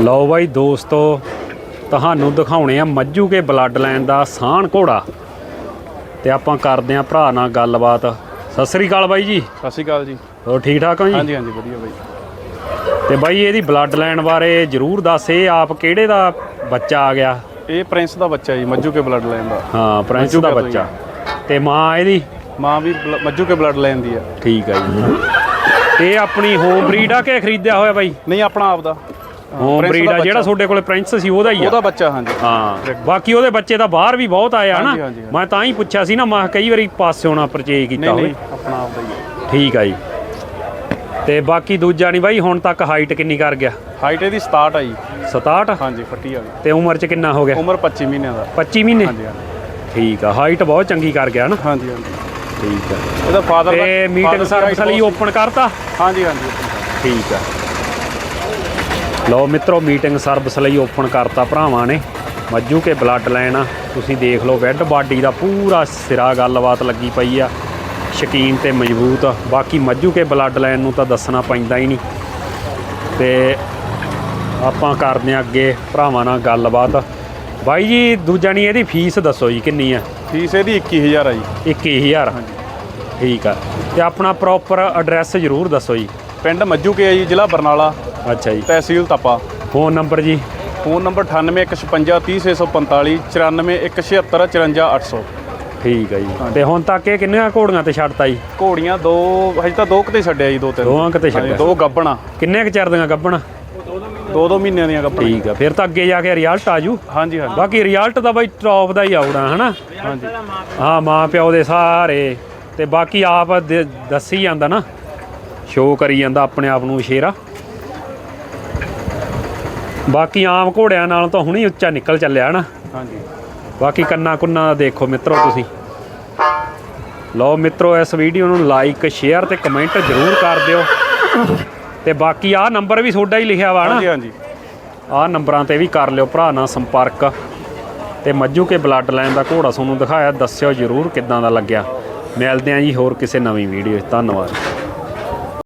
ਲਓ ਬਾਈ ਦੋਸਤੋ ਤੁਹਾਨੂੰ ਦਿਖਾਉਣੇ ਆ ਮੱਜੂ ਕੇ ਬਲੱਡ ਲਾਈਨ ਦਾ ਸਾਹਣ ਘੋੜਾ। ਤੇ ਆਪਾਂ ਕਰਦੇ ਆ ਭਰਾ ਨਾਲ ਗੱਲਬਾਤ। ਸਤਿ ਸ੍ਰੀ ਅਕਾਲ ਬਾਈ ਜੀ। ਸਤਿ ਸ਼੍ਰੀ ਅਕਾਲ ਜੀ। ਹੋਰ ਠੀਕ ਠਾਕ ਹੋ ਜੀ? ਹਾਂਜੀ ਹਾਂਜੀ ਵਧੀਆ ਬਾਈ। ਤੇ ਬਾਈ ਇਹਦੀ ਬਲੱਡ ਲਾਈਨ ਬਾਰੇ ਜਰੂਰ ਦੱਸ ਇਹ ਆਪ ਕਿਹੜੇ ਦਾ ਬੱਚਾ ਆ ਗਿਆ? ਇਹ ਪ੍ਰਿੰਸ ਦਾ ਬੱਚਾ ਜੀ ਮੱਜੂ ਕੇ ਬਲੱਡ ਲਾਈਨ ਦਾ। ਹਾਂ ਪ੍ਰਿੰਸ ਦਾ ਬੱਚਾ। ਤੇ ਮਾਂ ਇਹਦੀ? ਮਾਂ ਵੀ ਬਲ- ਮੱਜੂ ਕੇ ਬਲੱਡ ਲਾਈਨ ਦੀ ਆ। ਠੀਕ ਆ ਜੀ। ਇਹ ਆਪਣੀ ਹੋਮ ਬਰੀਡ ਆ ਕਿ ਖਰੀਦਿਆ ਹੋਇਆ ਬਾਈ? ਨਹੀਂ ਆਪਣਾ ਆਪ ਦਾ। ਹੋਮ ਪ੍ਰਿੰਸ ਬਰੀਡ ਦਾ ਆ ਜਿਹੜਾ ਬੱਚਾ। ਤੁਹਾਡੇ ਕੋਲੇ ਪ੍ਰਿੰਸ ਸੀ ਉਹਦਾ ਹੀ ਆ। ਉਹਦਾ ਬੱਚਾ ਹਾਂਜੀ। ਹਾਂ ਬਾਕੀ ਉਹਦੇ ਬੱਚੇ ਤਾਂ ਬਾਹਰ ਵੀ ਬਹੁਤ ਆਏ ਆ ਨਾ ਹਾਂਜੀ, ਹਾਂਜੀ, ਹਾਂਜੀ। ਮੈਂ ਤਾਂ ਹੀ ਪੁੱਛਿਆ ਸੀ ਨਾ ਮੈਂ ਕਿਹਾ ਕਈ ਵਾਰੀ ਪਾਸੇ ਹੋਣਾ ਪਰਚੇਜ ਕੀਤਾ ਨਹੀਂ ਹੋਵੇ। ਨਹੀਂ ਆਪਣਾ ਆਪ ਦਾ ਹੀ ਆ। ਠੀਕ ਆ ਜੀ। ਤੇ ਬਾਕੀ ਦੂਜਾ ਨਹੀਂ ਬਾਈ ਹੁਣ ਤੱਕ ਹਾਈਟ ਕਿੰਨੀ ਕਰ ਗਿਆ? ਹਾਈਟ ਇਹਦੀ 67 ਆ ਜੀ। 67 ਹਾਂਜੀ ਫੱਟੀ ਆ ਗਈ ਤੇ ਉਮਰ ਚ ਕਿੰਨਾ ਹੋ ਗਿਆ? ਉਮਰ 25 ਮਹੀਨਿਆਂ ਦਾ। 25 ਮਹੀਨੇ? ਹਾਂਜੀ ਹਾਂਜੀ। ਠੀਕ ਆ ਹਾਈਟ ਬਹੁਤ ਚੰਗੀ ਕਰ ਗਿਆ ਨਾ ਹਾਂਜੀ ਹਾਂਜੀ। ਠੀਕ ਆ। ਇਹਦਾ ਫਾਦਰ ਤੇ ਮੀਟਿੰਗ ਸਰਵਿਸ ਲਈ ਓਪਨ ਕਰਤਾ? ਹਾਂਜੀ ਹਾਂਜੀ ਠੀਕ ਆ। ਲਓ ਮਿੱਤਰੋ ਮੀਟਿੰਗ ਸਰਵਿਸ ਲਈ ਓਪਨ ਕਰਤਾ ਭਰਾਵਾਂ ਨੇ। ਮੱਜੂ ਕੇ ਬਲੱਡ ਲਾਈਨ ਆ। ਤੁਸੀਂ ਦੇਖ ਲਓ ਬੈੱਡ ਬਾਡੀ ਦਾ ਪੂਰਾ ਸਿਰਾ ਗੱਲਬਾਤ ਲੱਗੀ ਪਈ ਆ। ਸ਼ਕੀਨ ਤੇ ਮਜ਼ਬੂਤ ਆ। ਬਾਕੀ ਮੱਜੂ ਕੇ ਬਲੱਡ ਲਾਈਨ ਨੂੰ ਤਾਂ ਦੱਸਣਾ ਪੈਂਦਾ ਹੀ ਨਹੀਂ। ਤੇ ਆਪਾਂ ਕਰਦੇ ਆ ਅੱਗੇ ਭਰਾਵਾਂ ਨਾਲ ਗੱਲਬਾਤ। ਬਾਈ ਜੀ ਦੂਜਾ ਨਹੀਂ ਇਹਦੀ ਫੀਸ ਦੱਸੋ ਜੀ ਕਿੰਨੀ ਆ? ਫੀਸ ਇਹਦੀ 21000 ਆ ਜੀ। 21000 ਹਾਂਜੀ। ਠੀਕ ਆ। ਤੇ ਆਪਣਾ ਪ੍ਰੋਪਰ ਐਡਰੈਸ ਜ਼ਰੂਰ ਦੱਸੋ ਜੀ। ਪਿੰਡ ਮੱਜੂ ਕੇ ਆ ਜੀ ਜ਼ਿਲ੍ਹਾ ਬਰਨਾਲਾ। ਅੱਛਾ ਜੀ। ਤਹਿਸੀਲ ਤਪਾ। ਫੋਨ ਨੰਬਰ ਜੀ। ਫੋਨ ਨੰਬਰ 9815530645 94176 ਠੀਕ ਹੈ ਜੀ। ਤੇ ਹੁਣ ਤੱਕ ਇਹ ਕਿੰਨੀਆਂ ਘੋੜੀਆਂ ਤੇ ਛੱਡਤਾ ਜੀ ਘੋੜੀਆਂ ਦੋ ਹਜੇ ਤਾਂ ਦੋ ਕਿਤੇ ਛੱਡਿਆ ਜੀ ਦੋ ਤਿੰਨ। ਦੋਵਾਂ ਕਿਤੇ ਛੱਡਿਆ। ਦੋ ਗੱਬਣਾ ਕਿੰਨੇ ਕੁ ਚਿਰ ਦੀਆਂ ਗੱਭਣ ਦੋ ਦੋ ਮਹੀਨਿਆਂ ਦੀਆਂ ਗੱਬਣਾ ਠੀਕ ਆ ਫਿਰ ਤਾਂ ਅੱਗੇ ਜਾ ਕੇ ਰਿਜ਼ਲਟ ਆ ਜੂ। ਹਾਂਜੀ ਹਾਂਜੀ। ਬਾਕੀ ਰਿਜ਼ਲਟ ਤਾਂ ਬਾਈ ਟੌਪ ਦਾ ਹੀ ਆਉਣਾ ਹਨਾ? ਹਾਂਜੀ। ਹਾਂ ਮਾਂ ਪਿਓ ਦੇ ਸਾਰੇ। ਤੇ ਬਾਕੀ ਆਪ ਦ- ਦੱਸੀ ਜਾਂਦਾ ਨਾ। ਸ਼ੋਅ ਕਰੀ ਜਾਂਦਾ ਆਪਣੇ ਆਪ ਨੂੰ ਸ਼ੇਰਾ। ਬਾਕੀ ਆਮ ਘੋੜਿਆਂ ਨਾਲੋਂ ਤਾਂ ਹੁਣੀ ਉੱਚਾ ਨਿਕਲ ਚੱਲਿਆ ਨਾ। ਹਾਂਜੀ। ਬਾਕੀ ਕੰਨਾ ਕੁੰਨਾ ਦਾ ਦੇਖੋ ਮਿੱਤਰੋ ਤੁਸੀਂ। ਲਓ ਮਿੱਤਰੋ ਇਸ ਵੀਡੀਓ ਨੂੰ ਲਾਈਕ ਸ਼ੇਅਰ ਤੇ ਕਮੈਂਟ ਜ਼ਰੂਰ ਕਰ ਦਿਓ। ਤੇ ਬਾਕੀ ਆਹ ਨੰਬਰ ਵੀ ਤੁਹਾਡਾ ਹੀ ਲਿਖਿਆ ਵਾ ਹਾਂਜੀ ਨਾ। ਹਾਂਜੀ ਆਹ ਨੰਬਰਾਂ ਤੇ ਵੀ ਕਰ ਲਿਓ ਭਰਾ ਨਾਲ ਸੰਪਰਕ। ਤੇ ਮੱਜੂ ਕੇ ਬਲੱਡ ਲਾਈਨ ਦਾ ਘੋੜਾ ਤੁਹਾਨੂੰ ਦਿਖਾਇਆ ਦੱਸਿਓ ਜ਼ਰੂਰ ਕਿੱਦਾਂ ਦਾ ਲੱਗਿਆ। ਮਿਲਦੇ ਆਂ ਜੀ ਹੋਰ ਕਿਸੇ ਨਵੀਂ ਵੀਡੀਓ 'ਚ। ਧੰਨਵਾਦ।